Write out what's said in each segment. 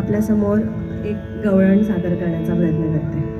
आपल्यासमोर एक गवळण सादर करण्याचा प्रयत्न करते.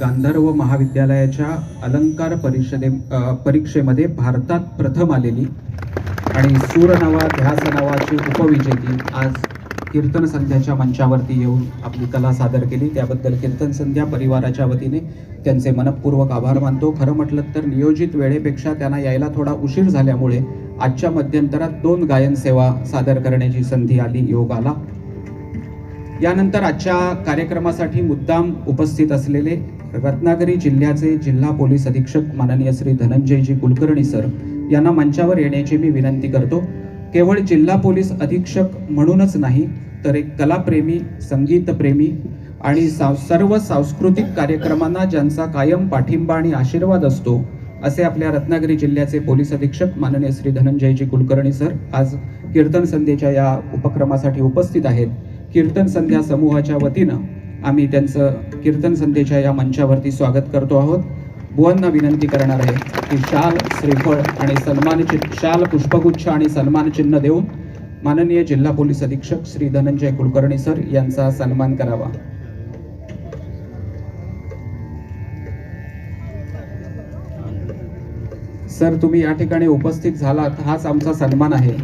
गांधर्व महाविद्यालयाच्या अलंकार परिषदे परीक्षेमध्ये भारतात प्रथम आलेली आणि सूरनवा ध्यास नावाची उपविजेती आज कीर्तन संध्याच्या मंचावरती येऊन आपली कला सादर केली. त्याबद्दल कीर्तन संध्या परिवाराच्या वतीने त्यांचे मनपूर्वक आभार मानतो. खरं म्हटलं तर नियोजित वेळेपेक्षा त्यांना यायला थोडा उशीर झाल्यामुळे आजच्या मध्यंतरात दोन गायन सेवा सादर करण्याची संधी आली. योग आला. यानंतर आजच्या कार्यक्रमासाठी मुद्दाम उपस्थित असलेले रत्नागिरी जिल्ह्याचे जिल्हा पोलीस अधीक्षक माननीय श्री धनंजयजी कुलकर्णी सर यांना मंचावर येण्याची मी विनंती करतो. केवळ जिल्हा पोलीस अधीक्षक म्हणूनच नाही तर एक कलाप्रेमी संगीतप्रेमी आणि साव सर्व सांस्कृतिक कार्यक्रमांना ज्यांचा कायम पाठिंबा आणि आशीर्वाद असतो असे आपल्या रत्नागिरी जिल्ह्याचे पोलीस अधीक्षक माननीय श्री धनंजयजी कुलकर्णी सर आज कीर्तन संध्येच्या या उपक्रमासाठी उपस्थित आहेत. कीर्तन संध्या समूहाच्या वतीनं आम्ही त्यांचं कीर्तन संध्येच्या या मंचावरती स्वागत करतो आहोत. बुवांना विनंती करणार आहे की शाल श्रीफळ आणि सन्मानचिन्ह शाल पुष्पगुच्छ आणि सन्मान चिन्ह देऊन माननीय जिल्हा पोलीस अधीक्षक श्री धनंजय कुलकर्णी सर यांचा सन्मान करावा. सर तुम्ही या ठिकाणी उपस्थित झालात. हाच आमचा सन्मान आहे.